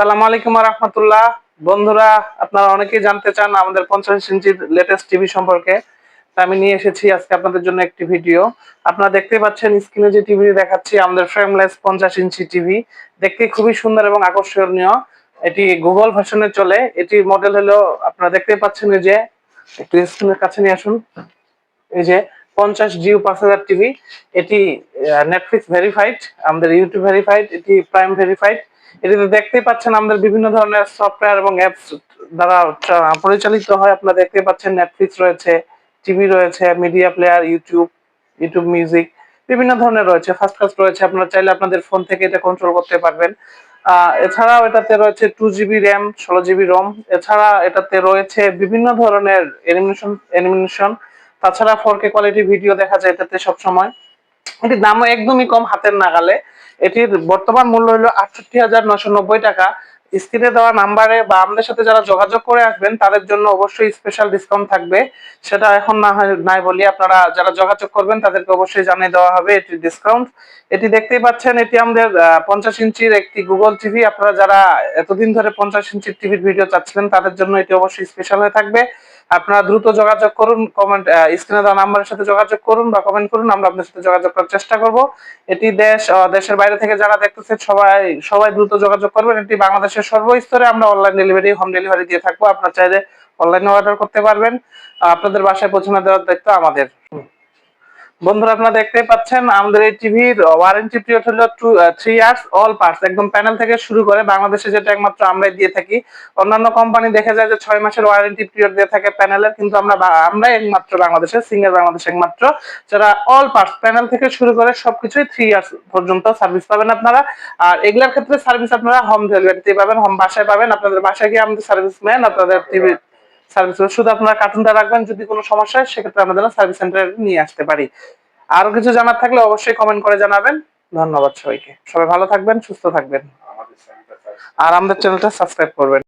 আসসালামু আলাইকুম রহমতুল্লাহ। বন্ধুরা, আপনারা অনেকেই জানতে চান আমাদের পঞ্চাশ ইঞ্চির লেটেস্ট টিভি সম্পর্কে। আমি নিয়ে এসেছি আজকে আপনাদের জন্য একটি ভিডিও। আপনারা দেখতে পাচ্ছেন স্ক্রিনে যে টিভি দেখাচ্ছি, আমাদের ফ্রেমলেস পঞ্চাশ ইঞ্চি টিভি দেখতে খুবই সুন্দর এবং আকর্ষণীয়। এটি গুগল ভার্সনে চলে। এটি মডেল হলো, আপনারা দেখতে পাচ্ছেন এই যে, একটু স্ক্রিনের কাছে নিয়ে আসুন। এই যে, পঞ্চাশ জিও পাঁচ হাজার টিভি এটি নেটফ্লিক্স ভেরিফাইড আমাদের ইউটিউব ভেরিফাইড এটি প্রাইম ভেরিফাইড এটিতে দেখতেই পাচ্ছেন আমাদের বিভিন্ন ধরনের সফটওয়্যার এবং অ্যাপস দ্বারা পরিচালিত হয়। আপনারা দেখতে পাচ্ছেন নেটফ্লিক্স রয়েছে টিভি রয়েছে media player YouTube YouTube music বিভিন্ন ধরনের রয়েছে ফার্স্ট ক্লাস রয়েছে। আপনারা চাইলে আপনাদের ফোন থেকে এটা কন্ট্রোল করতে পারবেন। এছাড়াও এটাতে রয়েছে টু জিবি র্যাম ষোলো জিবি রোম এছাড়া এটাতে রয়েছে বিভিন্ন ধরনের অ্যানিমেশন অ্যানিমেশন তাছাড়া ফোর কে কোয়ালিটি ভিডিও দেখা যায় এটাতে সবসময়। এটির দামও একদমই কম হাতের নাগালে। এটির বর্তমান মূল্য হলো আটষট্টি হাজার নশো নব্বই টাকা। স্ক্রিনে দেওয়া নাম্বারে বা আমাদের সাথে যারা যোগাযোগ করে আসবেন, তাদের জন্য অবশ্যই স্পেশাল ডিসকাউন্ট থাকবে। সেটা এখন না হয়, নাই বলি আপনারা যারা যোগাযোগ করবেন, তাদেরকে অবশ্যই জানিয়ে দেওয়া হবে এটি ডিসকাউন্ট এটি দেখতেই পাচ্ছেন, এটি আমাদের পঞ্চাশ ইঞ্চির একটি গুগল টিভি আপনারা যারা এতদিন ধরে পঞ্চাশ ইঞ্চির টিভির ভিডিও চাচ্ছিলেন, তাদের জন্য এটি অবশ্যই স্পেশাল হয়ে থাকবে। আপনারা দ্রুত যোগাযোগ করুন কমেন্ট স্ক্রিনে দেওয়া নাম্বারের সাথে যোগাযোগ করুন বা কমেন্ট করুন, আমরা আপনাদের সাথে যোগাযোগ করার চেষ্টা করব। এটি দেশ দেশের বাইরে থেকে যারা দেখতেছে সবাই সবাই দ্রুত যোগাযোগ করবেন। এটি বাংলাদেশের সর্বস্তরে আমরা অনলাইন ডেলিভারি হোম ডেলিভারি দিয়ে থাকব। আপনার চাইলে অনলাইনে অর্ডার করতে পারবেন। আপনাদের বাসায় পৌঁছানো দেওয়ার দায়িত্ব আমাদের। বন্ধুরা, আপনারা দেখতে পাচ্ছেন, আমাদের এই টিভির ওয়ারেন্টি পিরিয়ড হলো থ্রি ইয়ার্স অল পার্টস একদম প্যানেল থেকে শুরু করে বাংলাদেশে যেটা একমাত্র আমরাই দিয়ে থাকি। অন্যান্য কোম্পানি দেখা যায় যে ছয় মাসের ওয়ারেন্টি পিরিয়ড দিয়ে থাকে প্যানেলের কিন্তু আমরা আমরাই একমাত্র বাংলাদেশে সিঙ্গেল বাংলাদেশ একমাত্র, যারা অল পার্টস প্যানেল থেকে শুরু করে সবকিছুই থ্রি ইয়ার্স পর্যন্ত সার্ভিস পাবেন আপনারা। আর এগুলার ক্ষেত্রে সার্ভিস আপনারা হোম ডেলিভারিতে পাবেন হোম বাসায় পাবেন, আপনাদের বাসায় গিয়ে আমাদের সার্ভিস ম্যান আপনাদের টিভি সার্ভিস শুধু আপনারা কার্টুনটা রাখবেন যদি কোনো সমস্যা হয় সেক্ষেত্রে আমরা যেন সার্ভিস সেন্টারে নিয়ে আসতে পারি। আরও কিছু জানার থাকলে অবশ্যই কমেন্ট করে জানাবেন। ধন্যবাদ সবাইকে। সবাই ভালো থাকবেন সুস্থ থাকবেন। আর আমাদের চ্যানেলটা সাবস্ক্রাইব করবেন।